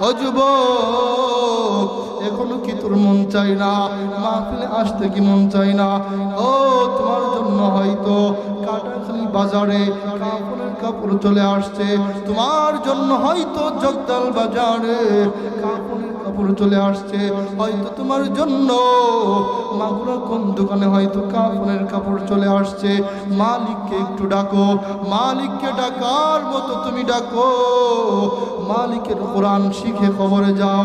অযুব এখনও কি তোর মন চাই না? মাহফিলে আসতে কি মন চাই না? ও, তোমার জন্য হয়তো কাটাখালি বাজারে কাপড়ের কাপড় চলে আসছে। তোমার জন্য হয়তো জগদাল বাজারে কাপড়ের কাপড় চলে আসছে। হয়তো তোমার জন্য মাগুরা কোন দোকানে হয়তো কাপড়ের কাপড় চলে আসছে। মালিককে একটু ডাকো, মালিককে ডাকার মতো তুমি ডাকো। মালিকের কোরআন শিখে খবরে যাও।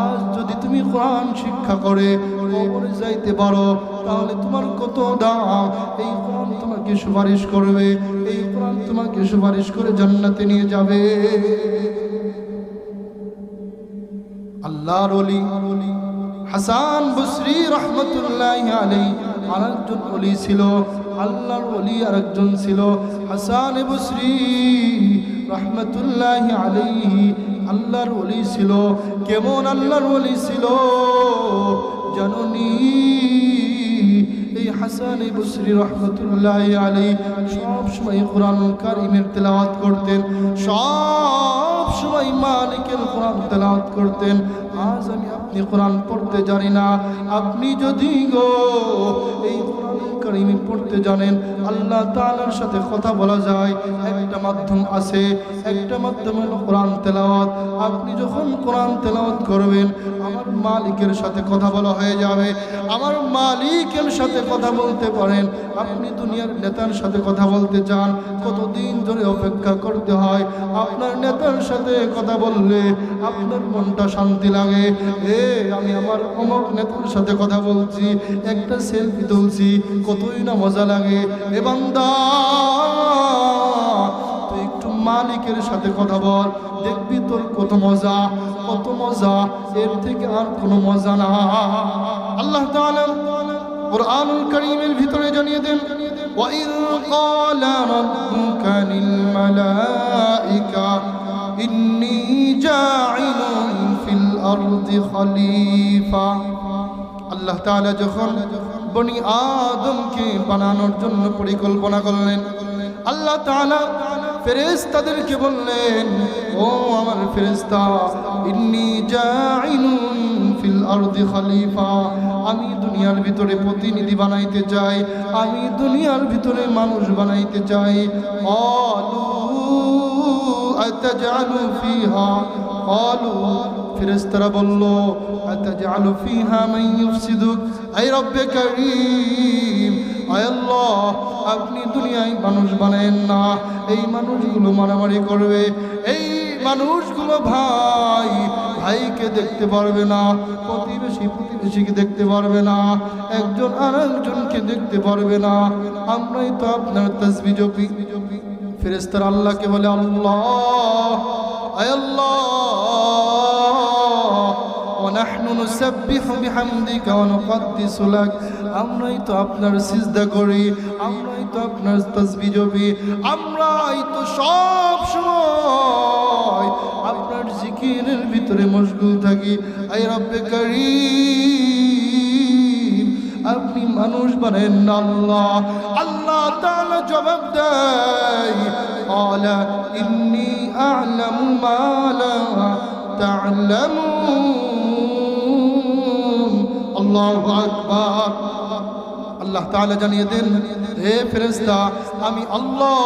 আজ যদি তুমি কোরআন শিক্ষা করে খবরে যাইতে পারো, তাহলে তোমার কত দাম এই কোরআন তোমাকে সুপারিশ করবে, এই কোরআন তোমাকে সুপারিশ করে জান্নাতে নিয়ে যাবে। আল্লাহর ওলি হাসান বসরি রহমতুল্লাহ আলাই আরেকজন ওলি ছিল, আল্লাহর ওলি আরেকজন ছিল, হাসান বসরি রহমতুল্লাহ আলাইহি আল্লাহর ওলি ছিল। কেমন আল্লাহর ওলি ছিল জাননি? এই হাসান বসরি রহমতুল্লাহ আলাই সব সময় কোরআন কারিমের তেলাওয়াত করতেন, সব সময় মালিকের কোরআন তেলাওয়াত করতেন। আজ আমি আপনি কোরআন পড়তে জানি না। আপনি যদি গো এই কোরআন কারিমে পড়তে জানেন, আল্লাহ তাআলার সাথে কথা বলা যায়। একটা মাধ্যম আছে, একটা মাধ্যম হলো কোরআন তেলাওয়াত। আপনি যখন কোরআন তেলাওয়াত করবেন, আমার মালিকের সাথে কথা বলা হয়ে যাবে। আমার মালিকের সাথে কথা বলতে পারেন। আপনি দুনিয়ার নেতার সাথে কথা বলতে চান, কতদিন ধরে অপেক্ষা করতে হয়? আপনার নেতার সাথে কথা বললে আপনার মনটা শান্তি লাগে। এ, আমি আমার অমক নেতার সাথে কথা বলছি, একটা সেলফি তুলছি কতই না মজা লাগে এ বান্দা তুই একটু মালিকের সাথে কথা বল দেখবি তোর কত মজা কত মজা এর থেকে আর কোনো মজা না আল্লাহ তাআলা কোরআনুল কারীমের ভিতরে জানিয়ে দেন وَإِذْ قَالَ رَبُّكَ لِلْمَلَائِكَةِ إِنِّي جَاعِلٌ فِي الْأَرْضِ خَلِيفَةً আল্লাহ তাআলা যখন বনি আদমকে বানানোর জন্য পরিকল্পনা করলেন। আল্লাহ তাআলা ফেরেশতাদেরকে বললেন, ও আমার ফেরেশতা, ইন্নী জাইলুন ফিল আরদি খলিফা। আমি দুনিয়ার ভিতরে প্রতিনিধি বানাইতে চাই, আমি দুনিয়ার ভিতরে মানুষ বানাইতে চাই। অলু আতাজালু ফিহা? অলু ফেরেশতারা বলল আতাজালু ফিহা মান ইউফসিদুক আই রব্বে কারীম। আল্লাহ, আপনি দুনিয়ায় মানুষ বানায়েন না। এই মানুষগুলো মারামারি করবে। এই মানুষগুলো ভাই, ভাইকে দেখতে পারবে না, প্রতিবেশী প্রতিবেশীকে দেখতে পারবে না, একজন আর একজনকে দেখতে পারবে না। আমরাই তো আপনার তসবি জপি। ফেরেস্তার আল্লাহকে বলে, আল্লাহ, আয় আল্লাহ। ونحن نسبح بحمدك ونقدس لك আমরাই তো আপনার সিজদা করি আমরাই তো আপনার তাসবিহ জপি আমরাই তো সব সময় আপনার জিকিরের ভিতরে মশগুল থাকি আই রব্বে করিম আপনি মানুষ বানেন না আল্লাহ আল্লাহ তাআলা জবাব দেয় قال إني أعلم ما لا تعلمون الله أكبر আল্লাহ তাহলে জানিয়ে দেন, হে ফেরেস্তা আমি আল্লাহ,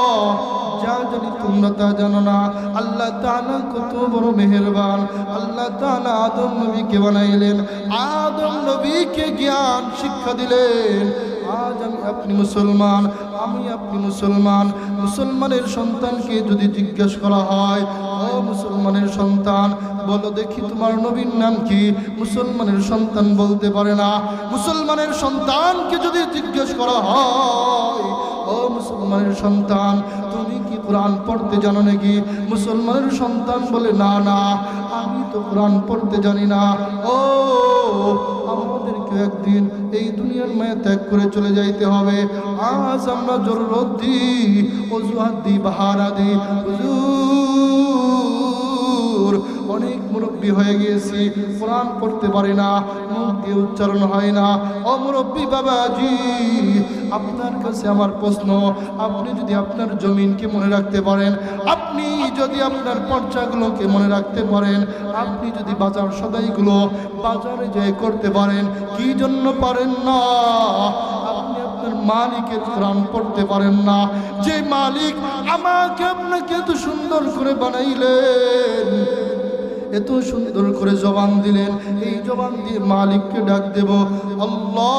যা জানি তোমরা তা জানো না। আল্লাহ তালা কত বড় মেহেরবান। আল্লাহ তালা আদম নবীকে বানাইলেন। আদম নবীকে জ্ঞান শিক্ষা দিলেন। আজ আমি আপনি মুসলমান, আমি আপনি মুসলমান। মুসলমানের সন্তানকে যদি জিজ্ঞেস করা হয়, ও মুসলমানের সন্তান, বলো দেখি তোমার নবীর নাম কি? মুসলমানের সন্তান বলতে পারে না। মুসলমানের সন্তানকে যদি জিজ্ঞেস করা হয়, ও মুসলমানের সন্তান, তুমি কি কোরআন পড়তে জানো নাকি? মুসলমানের সন্তান বলে, না না, আমি তো কোরআন পড়তে জানি না। ও আমাদেরকে একদিন এই দুনিয়ার মায়া ত্যাগ করে চলে যাইতে হবে। আজ আমরা জরুরত দিই অজুহাত দিই বাহারা দিই হুজুর অনেক মুরব্বী হয়ে গিয়েছি, কোরআন পড়তে পারি না, মুখ উচ্চারণ হয় না। ও মুরব্বী বাবাজি, আপনার কাছে আমার প্রশ্ন, আপনি যদি আপনার জমিনকে মনে রাখতে পারেন, আপনি যদি আপনার পর্চাগুলোকে মনে রাখতে পারেন, আপনি যদি বাজার সদাইগুলো বাজারে যেয়ে করতে পারেন, কি জন্য পারেন না? আপনি আপনার মালিকের কোরআন পড়তে পারেন না। যে মালিক আমাকে আপনাকে এত সুন্দর করে বানাইলেন এত সুন্দর করে জবান দিলেন। এই জবান দিয়ে মালিককে ডাক দেব, আল্লাহ,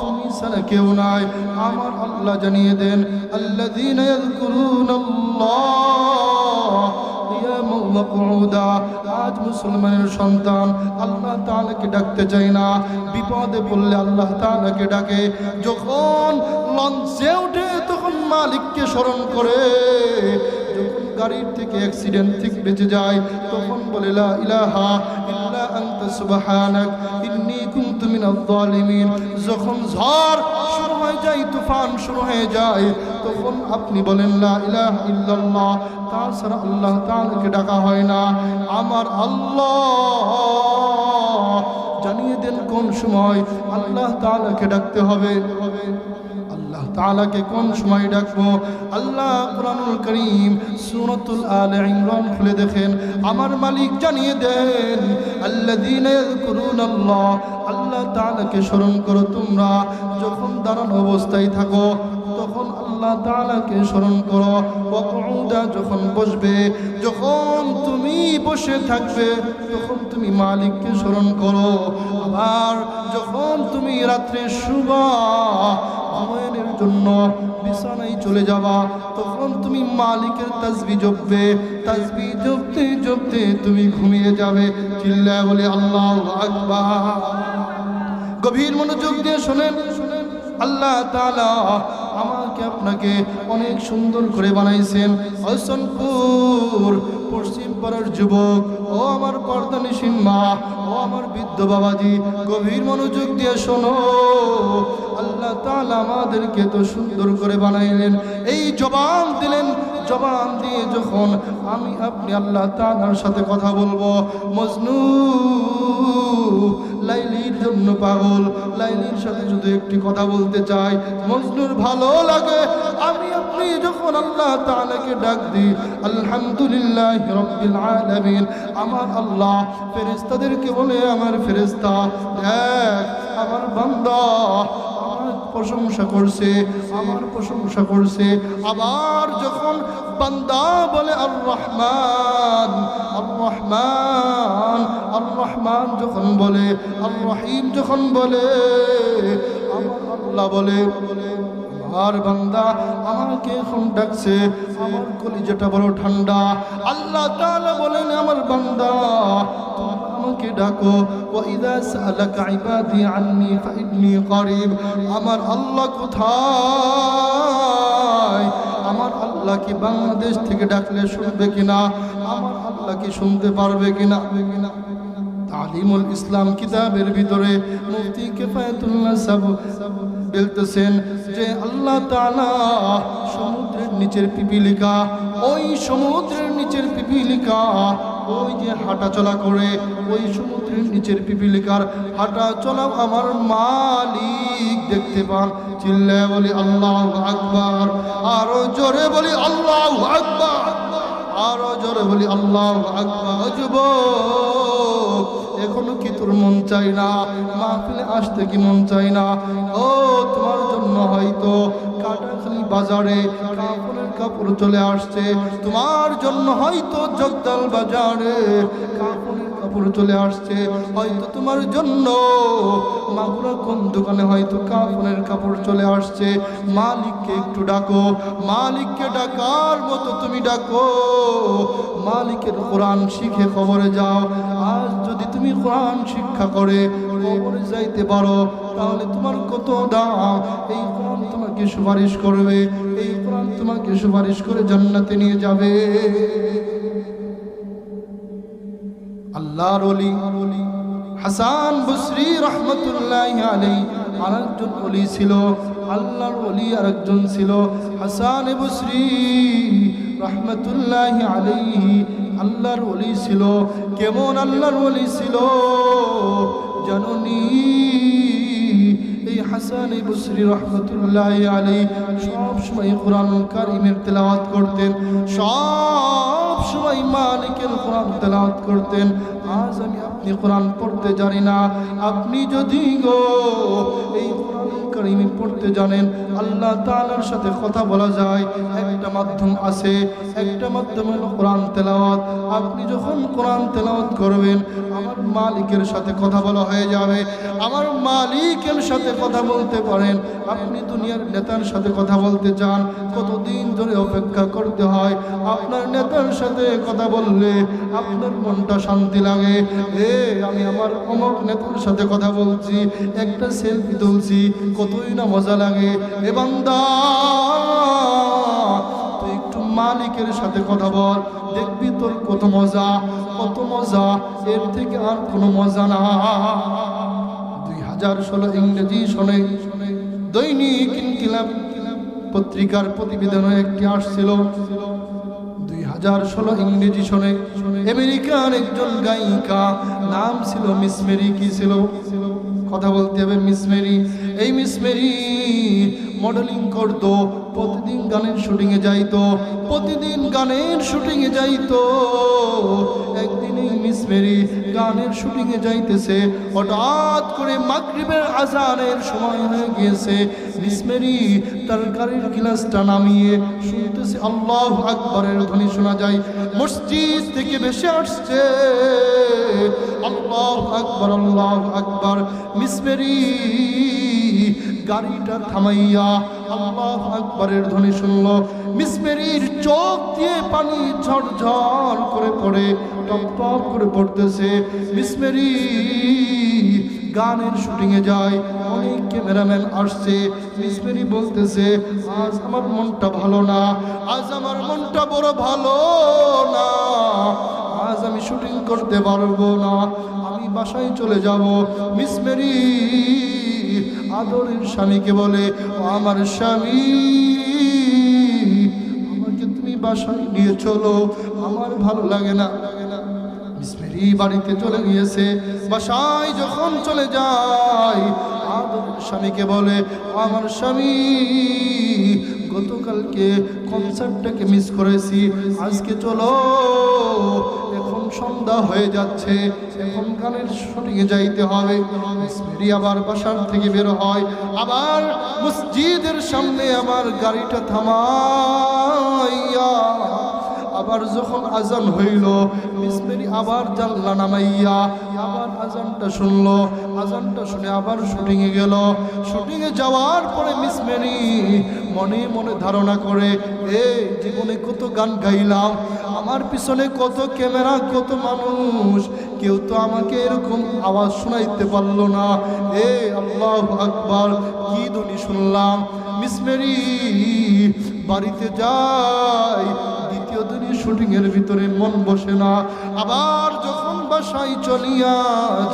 তুমি ছাড়া কেউ নাই। আমার আল্লাহ জানিয়ে দেন আল্লাহ দিন আজ মুসলমানের সন্তান আল্লাহ তাআলাকে ডাকতে চাই না। বিপদে পড়লে আল্লাহ তাআলাকে ডাকে। যখন লঞ্চে উঠে তখন মালিককে স্মরণ করে গাড়ির থেকে অ্যাক্সিডেন্ট থেকে বেঁচে যায়, তখন বলে, লা ইলাহা ইল্লা আনতা সুবহানাক, ইন্নী কুনতু মিনাজ জালিমিন যখন ঝড় শুরু হয়ে যায়, তুফান শুরু হয়ে যায়, তখন আপনি বলেন, লা ইলাহা ইল্লাল্লাহ। তাছাড়া আল্লাহ তাআলাকে ডাকা হয় না। আমার আল্লাহ জানিয়ে দেন কোন সময় আল্লাহ তাআলাকে ডাকতে হবে। আল্লাহ তাআলাকে কোন সময় ডাকবো? আল্লাহ কোরআনুল করিম সূরাতুল আলে ইমরান খুলে দেখেন। আমার মালিক জানিয়ে দেন, আল্লাযীনা ইয়াযকুরুনাল্লাহ আল্লাহ আল্লাহ তাআলাকে স্মরণ করো তোমরা, যখন দাঁড়ানো অবস্থায় থাকো, তখন আল্লাহ তাআলাকে স্মরণ করো। ওয়াকুদা যখন বসবে, যখন তুমি বসে থাকবে, তখন তুমি মালিককে স্মরণ করো। আবার যখন তুমি রাত্রে শুবা জন্য বিছানায় চলে যাবা। তখন তুমি মালিকের তাজবি জপবে। তাজবি জপতে জপতে তুমি ঘুমিয়ে যাবে। চিল্লা বলে, আল্লাহ আকবার। গভীর মনোযোগ দিয়ে শোনেন। শোনেন আল্লাহ তাআলা আমাকে আপনাকে অনেক সুন্দর করে বানাইছেন। হসনপুর, পশ্চিম পাড়ার যুবক, ও আমার পর্দানিসীন মা, ও আমার বৃদ্ধ বাবাজি, গভীর মনোযোগ দিয়ে শোনো। আল্লাহ তাআলা আমাদেরকে তো সুন্দর করে বানাইলেন। এই জবান দিলেন, জবান দিয়ে যখন আমি আপনি আল্লাহ তাআলার সাথে কথা বলব, মজনু লাইলির জন্য পাগল। লাইলির সাথে শুধু একটি কথা বলতে চাই, মজনুর ভালো লাগে। আমি আপনি যখন আল্লাহ তাআলাকে ডাক দিই, আলহামদুলিল্লাহ রব্বিল আমার আল্লাহ ফেরেশতাদেরকে বলে, আমার ফেরেশতা, দেখ, আমার বান্দা প্রশংসা করছে, আমার প্রশংসা করছে। আবার যখন বান্দা বলে আর রহমান আর রহমান যখন বলে, আর রহিম যখন বলে আল্লাহ বলে আর বান্দা আমাকে এখন ডাকছে, আমার কলিজাটা বড় ঠান্ডা। আল্লাহ তাআলা বলেন, আমার বান্দা আমাকে ডাকো। ওয়াইদা সালাকা ইবাদি আন্নি ফাইন্নি করিব, আমার আল্লাহ কোথায়? আমার আল্লাহ কি বাংলাদেশ থেকে ডাকলে শুনবে কিনা? আমার আল্লাহ কি শুনতে পারবে কিনা কিনা? তালিমুল ইসলাম কিতাবের ভিতরে মুফতি কেফায়তুল্লাহ সাব বলতেছেন যে আল্লাহ তাআলা সমুদ্রের নিচের পিপিলিকা, ওই সমুদ্রের নিচের পিপিলিকা, ওই যে হাঁটা চলা করে, ওই সমুদ্রের নিচের পিপিলিকার হাঁটা চলা আমার মালিক দেখতে পান। চিল্লায় বলি, আল্লাহ আকবার। আরও জোরে বলি, আল্লাহ আকবার। আরও জোরে বলি, আল্লাহ আকবার। যুবক এখনও কি তোর মন চাই না? মাহফিলে আসতে কি মন চাই না? ও, তোমার জন্য হয়তো কাটাখালি বাজারে কাপড়ের কাপড় চলে আসছে। তোমার জন্য হয়তো জগদাল বাজারে কাপড়ের কাপড় চলে আসছে। হয়তো তোমার জন্য মাগুরা কোন দোকানে হয়তো কাপড়ের কাপড় চলে আসছে। মালিককে একটু ডাকো, মালিককে ডাকার মতো তুমি ডাকো। মালিকের কোরআন শিখে খবরে যাও। আজ যদি তুমি কোরআন শিক্ষা করে খবরে যাইতে পারো, তাহলে তোমার কত দাম এই কোরআন তোমাকে সুপারিশ করবে, এই কোরআন তোমাকে সুপারিশ করে জান্নাতে নিয়ে যাবে। আল্লাহর অলি হাসান বসরি রহমতুল্লাহ আলাই আরেকজন অলি ছিল, আল্লাহর ওলি আরেকজন ছিল। হাসান বসরি রহমতুল্লাহ আলী আল্লাহর অলি ছিল। কেমন আল্লাহর অলি ছিল? জাননি। হাসান বসরি রহমতুল্লাহ আলী সব সময় কোরআন কারিমের তেলাওয়াত করতেন সব সময় মালিকের কোরআন তেলাওয়াত করতেন আজ আমি আপনি কোরআন পড়তে জানি না আপনি যদি গো এই কোরআন কারিমে পড়তে জানেন, আল্লাহ তাআলার সাথে কথা বলা যায়। একটা মাধ্যম আছে, একটা মাধ্যম হলো কোরআন তেলাওয়াত। আপনি যখন কোরআন তেলাওয়াত করবেন, আমার মালিকের সাথে কথা বলা হয়ে যাবে। আমার মালিকের সাথে কথা বলতে পারেন। আপনি দুনিয়ার নেতার সাথে কথা বলতে চান, কতদিন ধরে অপেক্ষা করতে হয়? আপনার নেতার সাথে কথা বললে আপনার মনটা শান্তি লাগে। এ, আমি আমার অমক নেতার সাথে কথা বলছি, একটা সেলফি তুলছি কতই না মজা লাগে। এ বান্দা, তুই একটু মালিকের সাথে কথা বল, দেখবি তোর কত মজা কত মজা, এর থেকে আর কোনো মজা না। দুই হাজার ষোলো ইংরেজি শোনে, দৈনিক ইনকিলাব পত্রিকার প্রতিবেদনে একটি আসছিল। দুই হাজার ষোলো ইংরেজি শোনে আমেরিকার একজন গায়িকা, নাম ছিল মিস মেরি, কি ছিল? কথা বলতে হবে মিস মেরি। এই মিস মেরি মডেলিং করতো প্রতিদিন গানের শুটিংয়ে যাইতো প্রতিদিন গানের শুটিংয়ে যাইতো একদিন এই মিস মেরি গানের শুটিংয়ে যাইতেছে, হঠাৎ করে মাগরিবের আজানের সময় হয়ে গিয়েছে। মিস মেরি তার গাড়ির গিলাসটা নামিয়ে শুনতেছে, আল্লাহ আকবরের ধ্বনি শোনা যায়, মসজিদ থেকে ভেসে আসছে। আল্লাহ আকবর আল্লাহ আকবর, মিস মেরি। গাড়িটা থামাইয়া আল্লাহ আকবরের ধ্বনি শুনল। মিসমেরির চোখ দিয়ে পানি ঝরঝর করে পড়ে টপ টপ করে পড়তেছে। মিসমেরি গানের শুটিংয়ে যায়, অনেক ক্যামেরাম্যান আসছে। মিসমেরি বলতেছে, আজ আমার মনটা ভালো না, আজ আমার মনটা বড় ভালো না, আজ আমি শুটিং করতে পারব না, আমি বাসায় চলে যাব। মিস মেরি আদরের স্বামীকে বলে, "ও আমার স্বামী, আমাকে তুমি বাসায় নিয়ে চলো, আমার ভালো লাগে না। মিস মেরি বাড়িতে চলে গিয়েছে। বাসায় যখন চলে যায়, আদরের স্বামীকে বলে আমার স্বামী, গতকালকে কনসার্টটাকে মিস করেছি, আজকে চলো সন্ধ্যা হয়ে যাচ্ছে, এখন গানের শুটিংয়ে যাইতে হবে। মিসমেরি আবার বাসার থেকে বের হয়। আবার মসজিদের সামনে আমার গাড়িটা থামাইয়া আবার যখন আজান হইল মিসমেরি আবার জানলা নামাইয়া আজানটা শুনলো, আজানটা শুনে আবার শুটিংয়ে গেল। শুটিংয়ে যাওয়ার পরে মিস মেরি মনে মনে ধারণা করে, এ, জীবনে কত গান গাইলাম, আমার পিছনে কত ক্যামেরা, কত মানুষ, কেউ তো আমাকে এরকম আওয়াজ শোনাইতে পারল না। এ, আল্লাহ আকবার, কি ধ্বনি শুনলাম? মিস মেরি বাড়িতে যাই দ্বিতীয় দিনই শুটিং এর ভিতরে মন বসে না। আবার যখন বাসায় চলিয়া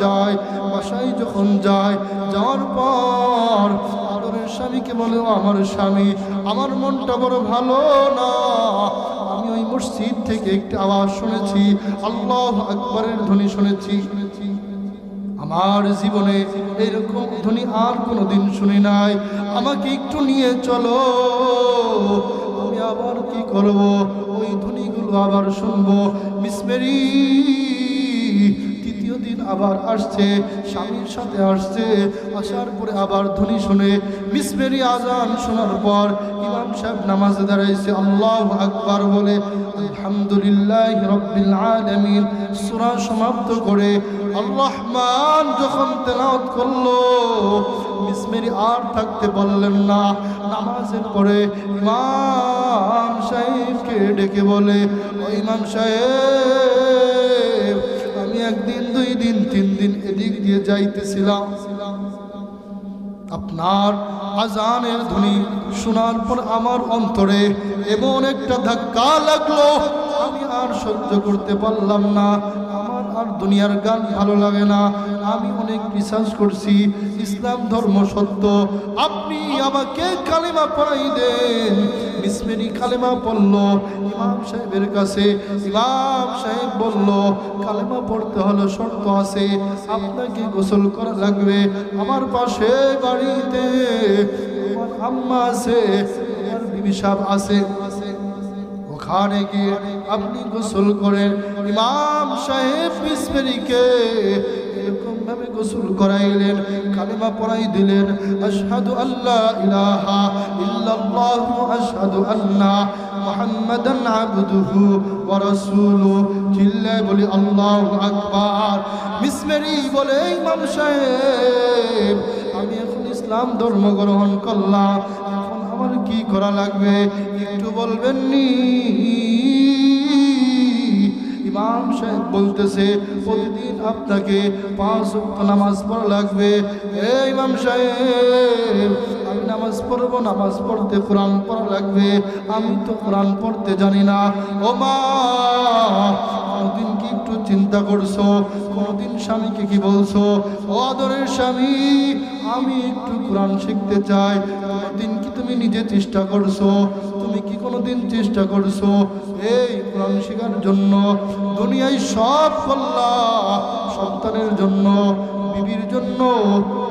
যায়, বাসায় যখন যায়, যাওয়ার পর আদরের স্বামীকে বলে আমার স্বামী, আমার মনটা বড় ভালো না। আমি ওই মসজিদ থেকে একটি আওয়াজ শুনেছি, আল্লাহ আকবরের ধ্বনি শুনেছি। শুনেছি আমার জীবনে এরকম ধ্বনি আর কোনোদিন শুনি নাই। আমাকে একটু নিয়ে চলো, আমি আবার কি করব? ওই ধ্বনিগুলো আবার শুনব মিসমেরি তৃতীয় দিন আবার আসছে, স্বামীর সাথে আসছে, আসার পরে আবার ধ্বনি শুনে মিসমেরি আজান শোনার পর ইমাম সাহেব নামাজে দাঁড়াইছে, আল্লাহ আকবার বলে, আলহামদুলিল্লাহ রব্বিল আলামিন। সূরা সমাপ্ত করে আল্লাহ রহমান যখন তেলাওয়াত করল মিসমেরি আর থাকতে পারলেন না। নামাজের পরে ইমাম সাহেবকে ডেকে বলে, ও ইমাম সাহেব, আমি একদিন, দুই দিন, তিন দিন এদিক দিয়ে যাইতেছিলাম। আপনার আজানের ধ্বনি শোনার পর আমার অন্তরে এমন একটা ধাক্কা লাগল, আমি আর সহ্য করতে পারলাম না। আমার দুনিয়ার গান ভালো লাগে না। আমি অনেক বিশ্বাস করছি, ইসলাম ধর্ম সত্য। আপনি আমাকে কালেমা পড়াই দেন। মিসমেরি কালেমা পড়ল, ইমাম সাহেবের কাছে ইমাম সাহেব বলল, কালেমা পড়তে হলো শর্ত আছে, আপনাকে গোসল করা লাগবে আমার পাশে বাড়িতে। আম্মা আছে বিবি সাহেব আছে। ওখানে গিয়ে আপনি গোসল করেন। ইমাম সাহেব ভাবে গোসল করাইলেন, কালেমা পড়াই দিলেন, আশহাদু আল্লাহ ইলাহা ইল্লাল্লাহ আশহাদু আন্না মুহাম্মাদান আবদুহু ওয়া রাসূলুহু। চিল্লায় বলি, আল্লাহু আকবার। মিসমেরি বলে, ইমাম সাহেব, আমি এখন ইসলাম ধর্ম গ্রহণ করলাম। আমার কি করা লাগবে? একটু বলবেন নি ইমাম সাহেব বলতেছে, প্রতিদিন আপনাকে পাঁচ নামাজ পড়া লাগবে। এ ইমাম সাহেব, আমি নামাজ পড়ব, নামাজ পড়তে কোরআন পড়া লাগবে। আমি তো কোরআন পড়তে জানি না। ও মা কি একটু চিন্তা করছ? কোনোদিন স্বামীকে কি বলছো? ও আদরের স্বামী, আমি একটু কোরআন শিখতে চাই। কোনোদিন তুমি নিজে চেষ্টা করছ। তুমি কি কোনোদিন চেষ্টা করছ? এই কোরআন শেখার জন্য, দুনিয়ায় সব করলা, সন্তানের জন্য, বিবির জন্য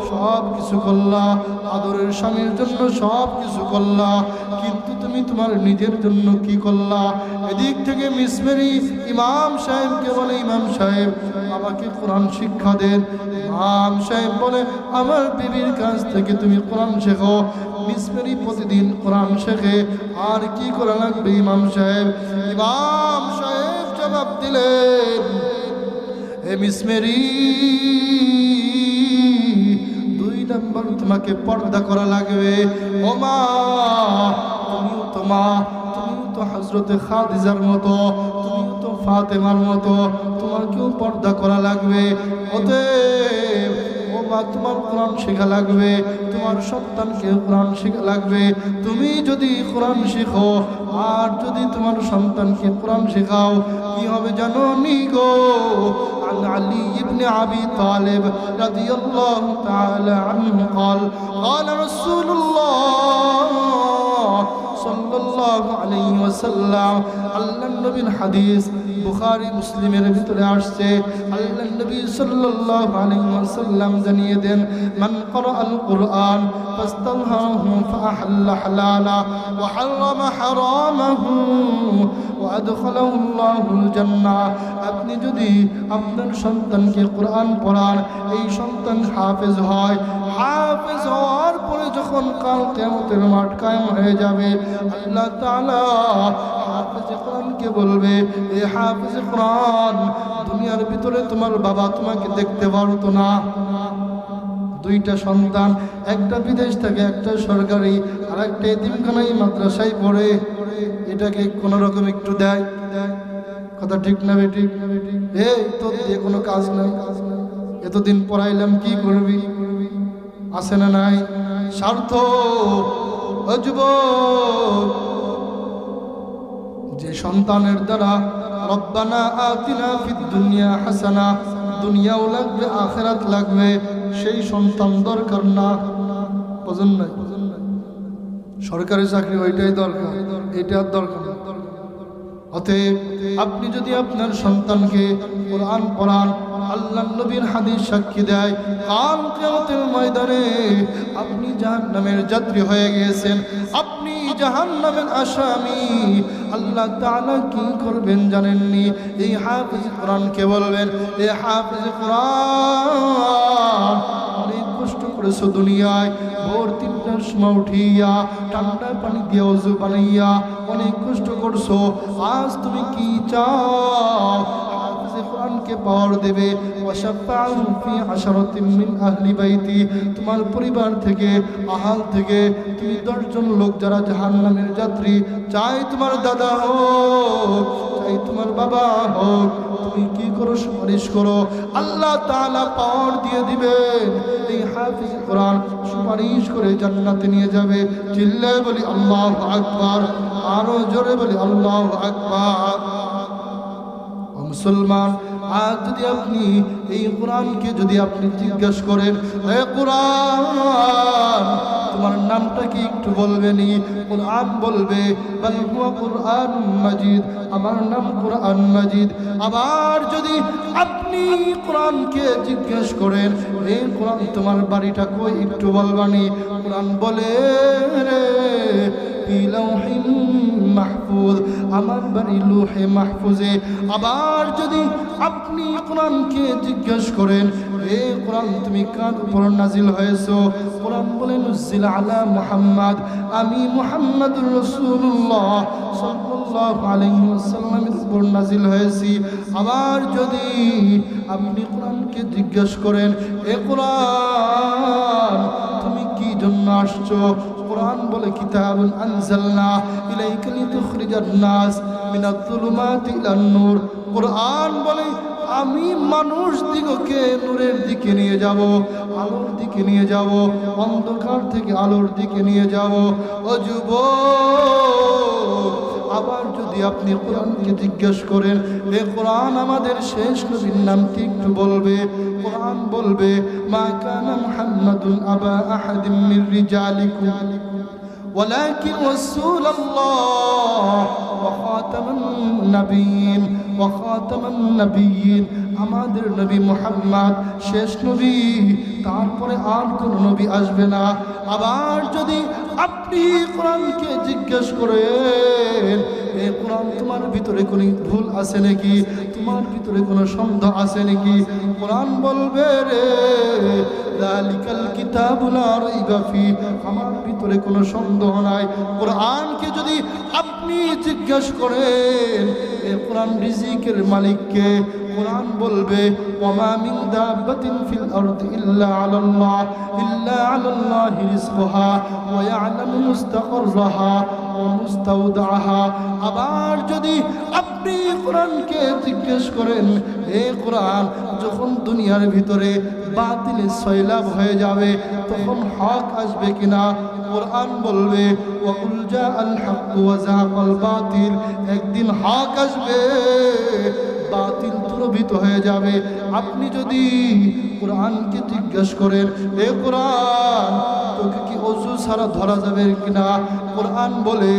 সব কিছু করলা, আদরের স্বামীর জন্য সব কিছু করলা। কিন্তু তুমি তোমার নিজের জন্য কি করলা? এদিক থেকে মিসমেরি ইমাম সাহেবকে বলে, ইমাম সাহেব আমাকে কোরআন শিক্ষা দেন। ইমাম সাহেব বলে, আমার বিবির কাছ থেকে তুমি কোরআন শেখো। মিসমেরি প্রতিদিন কোরআন শেখে। আর কি করা লাগবে ইমাম সাহেব? ইমাম সাহেব জবাব দিলেন, এ মিসমেরি দুই নম্বর তোমাকে পর্দা করা লাগবে। ও মা, তুমিও তো মা, তুমিও তো হজরতে খাদিজার মতো। ফাতেমার মতো তোমার কেউ পর্দা করা লাগবে অতএব ও মা তোমার কোরআন শেখা লাগবে তোমার সন্তানকে কোরআন শেখা লাগবে তুমি যদি কোরআন শেখো আর যদি তোমার সন্তানকে কোরআন শেখাও কি হবে জানো নি গো عن علي بن أبي طالب رضي الله تعالى عنه قال قال رسول الله صلى الله عليه وسلم আল্লাহ নবীর হাদিস বুখারী মুসলিমের ভিতরে আসছে, আল্লাহ নবী সাল্লাল্লাহু আলাইহি ওয়াসাল্লাম জানিয়ে দেন, মান ক্বারাআল কুরআন ফাস্তাযহারাহু ফাআহাল্লা হালালা ওয়া হারামা হারামাহু ওয়া আদখালাহু আল্লাহুল জান্নাহ। আপনি যদি আপনার সন্তানকে কোরআন পড়ান, এই সন্তান হাফেজ হয় হাফেজ হওয়ার পরে যখন কাল কেমতের মাঠ কায়েম হয়ে যাবে, আল্লাহ তাআলা হাফেজ কোরআনকে বলবে, এ হাফেজ কোরআন, দুনিয়ার ভিতরে তোমার বাবা তোমাকে দেখতে পারতো না। দুইটা সন্তান, একটা বিদেশ থেকে একটা সরকারি আর একটা এতিমখানাই মাদ্রাসায় পড়ে। এটাকে কোনো রকম একটু দেয়। কথা ঠিক না বেটি এই তোর দিয়ে কোনো কাজ নাই। এতদিন পড়াইলাম, কি করবি? আসে না নাই? স্বার্থ অজব যে সন্তানের দ্বারা রব্বানা আতিনা ফিদ দুনিয়া হাসানা, দুনিয়াও লাগবে, আখেরাত লাগবে, সেই সন্তান দরকার না। বোঝেন নাই। সরকারি চাকরি ওইটাই দরকার এটা দরকার। অতএব আপনি যদি আপনার সন্তানকে কোরআন পড়ান আল্লাহ নবীর হাদিস সাক্ষী দেয়, কাল কিয়ামতের ময়দানে আপনি জাহান্নামের যাত্রী হয়ে গিয়েছেন, আপনি জাহান্নামের আসামি। আল্লাহ তাআলা কি করবেন জানেননি? এই হাফিজ কোরআনকে বলবেন এই হাফিজ কোরআন, অনেক কষ্ট করেছ দুনিয়ায় ঠান্ডা পানি বানাইয়া অনেক কষ্ট করছ। আজ তুমি কি চাও? পাওয়ার দেবে। তোমার পরিবার থেকে, আহাল থেকে তুমি দশজন লোক যারা জাহান্নামের যাত্রী, চাই তোমার দাদা হোক। চাই তোমার বাবা হোক, তুমি কি করো সুপারিশ করো? আল্লাহ তাআলা পাওয়ার দিয়ে দিবেন। এই হাফিজ কোরআন সুপারিশ করে জান্নাতে নিয়ে যাবে। চিল্লায় বলি, আল্লাহু আকবার। আরও জোরে বলি, আল্লাহু আকবার। মুসলমান, আজ যদি আপনি এই কোরআনকে যদি আপনি জিজ্ঞেস করেন হে কোরআন তোমার নামটা কি একটু বলবেনি? কোরআন বলবে, বাল কোরআন মাজিদ আমার নাম কোরআন মাজিদ আবার যদি আপনি কোরআনকে জিজ্ঞেস করেন রে কোরআন, তোমার বাড়িটা কই? একটু বলবানি। কোরআন বলে রে মাহফুজ, আমার বাড়ি লুহে মাহফুজে। আবার যদি আপনি কোরআনকে জিজ্ঞেস করেন, এ কোরআন, তুমি কার উপর নাজিল হয়েছো? কোরআন বলে নুজিল আলা মুহাম্মদ, আমি মুহাম্মদুর রাসূলুল্লাহ সাল্লাল্লাহু আলাইহি ওয়াসাল্লামের উপর নাজিল হয়েছি। আবার যদি আপনি কোরআনকে জিজ্ঞেস করেন, এ কোরআন, তুমি কি জন্য আসছো? কোরআন বলে কিতাবুন আনজালনা ইলাইকা লিতুখরিজান নাস মিনাজ যুলুমাতি ইলান নূর। কোরআন বলে আমি মানুষ দিগকে নূরের দিকে নিয়ে যাব, আলোর দিকে নিয়ে যাব, অন্ধকার থেকে আলোর দিকে নিয়ে যাব। ও আবার যদি আপনি কোরআনকে জিজ্ঞেস করেন, এ কোরআন আমাদের শেষ নবীর নাম কি একটু বলবে? কোরআন বলবে, মা কানা মুহাম্মাদুন আবা আহাদিম মির রিজালিকুম। ولكن رسول الله وخاتم النبيين وخاتم النبيين আমাদের নবী মোহাম্মদ শেষ নবী তারপরে আর কোন নবী আসবে না আবার যদি আপনি কোরআনকে জিজ্ঞেস করেন এ কোরআন তোমার ভিতরে কোনো ভুল আছে নাকি তোমার ভিতরে কোনো সন্দেহ আছে নাকি কোরআন বলবে রে দালিকাল কিতাবুল রাইবা ফি, আমার ভিতরে কোনো সন্দেহ নাই। কোরআনকে যদি আপনি জিজ্ঞেস করেন, এ কোরআন রিজিকের মালিককে কোরআন বলবে, ওমা মিন দাব্বাতিন ফিল আরদি ইল্লা আলাল্লাহ ইল্লা আলাল্লাহ রিজকুহা, ওয়া ইয়ালামু মুস্তাকাররাহা ওয়া মুস্তাওদাহা আবার যদি আপনি কোরআনকে জিজ্ঞেস করেন, হে কোরআন, যখন দুনিয়ার ভিতরে বাতিলে সয়লাভ হয়ে যাবে, তখন হক আসবে কিনা? কোরআন বলবে, ওয়াকুল জা আল হক ওয়া যাকাল বাতিল, একদিন হক আসবে। বাতিল দুরভিত হয়ে যাবে। আপনি যদি কোরআনকে জিজ্ঞেস করেন, এ কোরআন, তোকে কি অজু ছাড়া ধরা যাবে কিনা? কোরআন বলে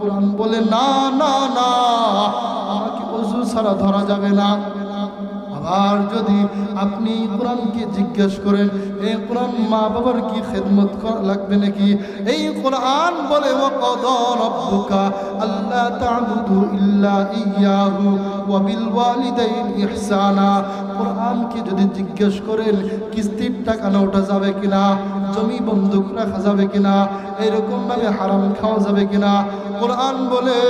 কোরআন বলে, না না না, আমাকে অজু ছাড়া ধরা যাবে না। আবার যদি আপনি কোরআনকে জিজ্ঞেস করেন এই কোরআন মা বাবার কি খেদমত লাগবে নাকি? এই কোরআন বলে আল্লাহ তা'বুদু ইল্লা ইয়াহু ওয়া বিল ওয়ালিদাইন ইহসানা। কোরআনকে যদি জিজ্ঞেস করেন, কিস্তির টাকা না যাবে কিনা? জমি বন্ধক রাখা যাবে কিনা, এরকম ভাবে হারাম খাওয়া যাবে কিনা? কোরআন বলে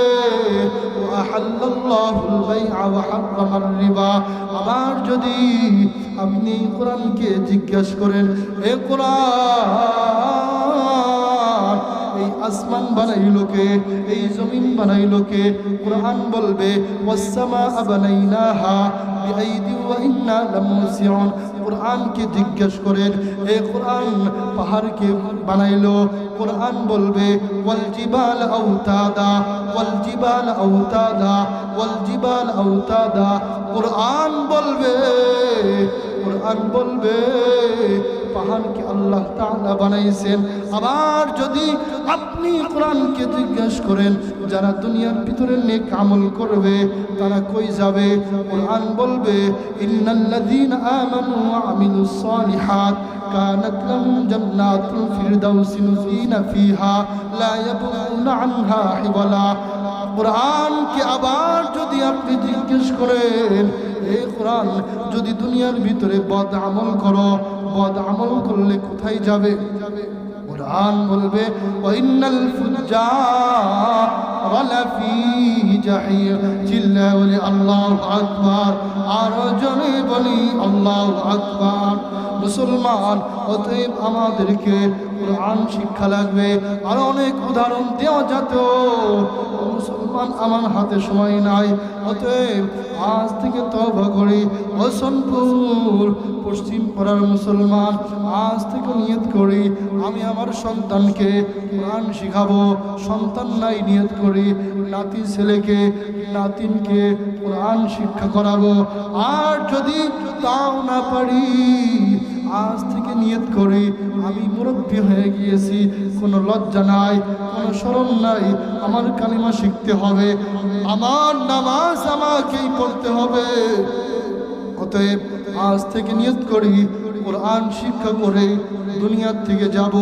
আমার যদি আপনি কোরআনকে জিজ্ঞাসা করেন, এ কোরআন এই আসমান বানাইলো কে? এই জমিন বানাইলো কে? কোরআন বলবে, ওয়াসসামা বানাইনাহা বিআইদি ওয়া ইন্না লামুসিউন। কোরআনকে জিজ্ঞেস করেন, এ কোরআন পাহাড়কে বানাইলো? কোরআন বলবে ওয়াল জিবাল আউতাদা ওয়াল জিবাল আউতাদা ওয়াল জিবাল আউতাদা কোরআন বলবে কোরআন বলবে পাহাড়কে আল্লাহ তাআলা বানাইছেন। আবার যদি আপনি কোরআনকে জিজ্ঞেস করেন, যারা দুনিয়ার ভিতরে নেক আমল করবে, তারা কই যাবে? কোরআন বলবে ইন্নাল্লাযীনা আমানু ওয়া আমিলুস সালিহাত ফিরদাউসি নুজিনা ফিহা, লা ইয়াবগুনা আনহা হিওয়ালা কোরআনকে আবার যদি আপনি জিজ্ঞেস করেন এই কোরআন, যদি দুনিয়ার ভিতরে বদ আমল করো বদ আমল করলে কোথায় যাবে? কোরআন বলবে, ওয়াইনাল ফুজ্জার লাফি জাহিম চিল্লা বলি আল্লাহু আকবার। আর জনে বলি, আল্লাহু আকবার। মুসলমান, অতএব আমাদেরকে কোরআন শিক্ষা লাগবে। আর অনেক উদাহরণ দেওয়া যেত। মুসলমান, আমার হাতে সময় নাই। অতএব আজ থেকে তবা করি হোসনপুর, পশ্চিম পাড়ার মুসলমান, আজ থেকে নিয়ত করি, আমি আমার সন্তানকে কোরআন শিখাবো। সন্তান নাই, নিয়ত করি, নাতি ছেলেকে, নাতিনকে কোরআন শিক্ষা করাবো। আর যদি তাও না পারি আজ থেকে নিয়ত করে আমি মুরব্বী হয়ে গিয়েছি। কোনো লজ্জা নাই, কোনো স্মরণ নাই। আমার কালিমা শিখতে হবে। আমার নামাজ আমাকেই পড়তে হবে। অতএব আজ থেকে নিয়ত করি, কোরআন শিক্ষা করে দুনিয়ার থেকে যাব।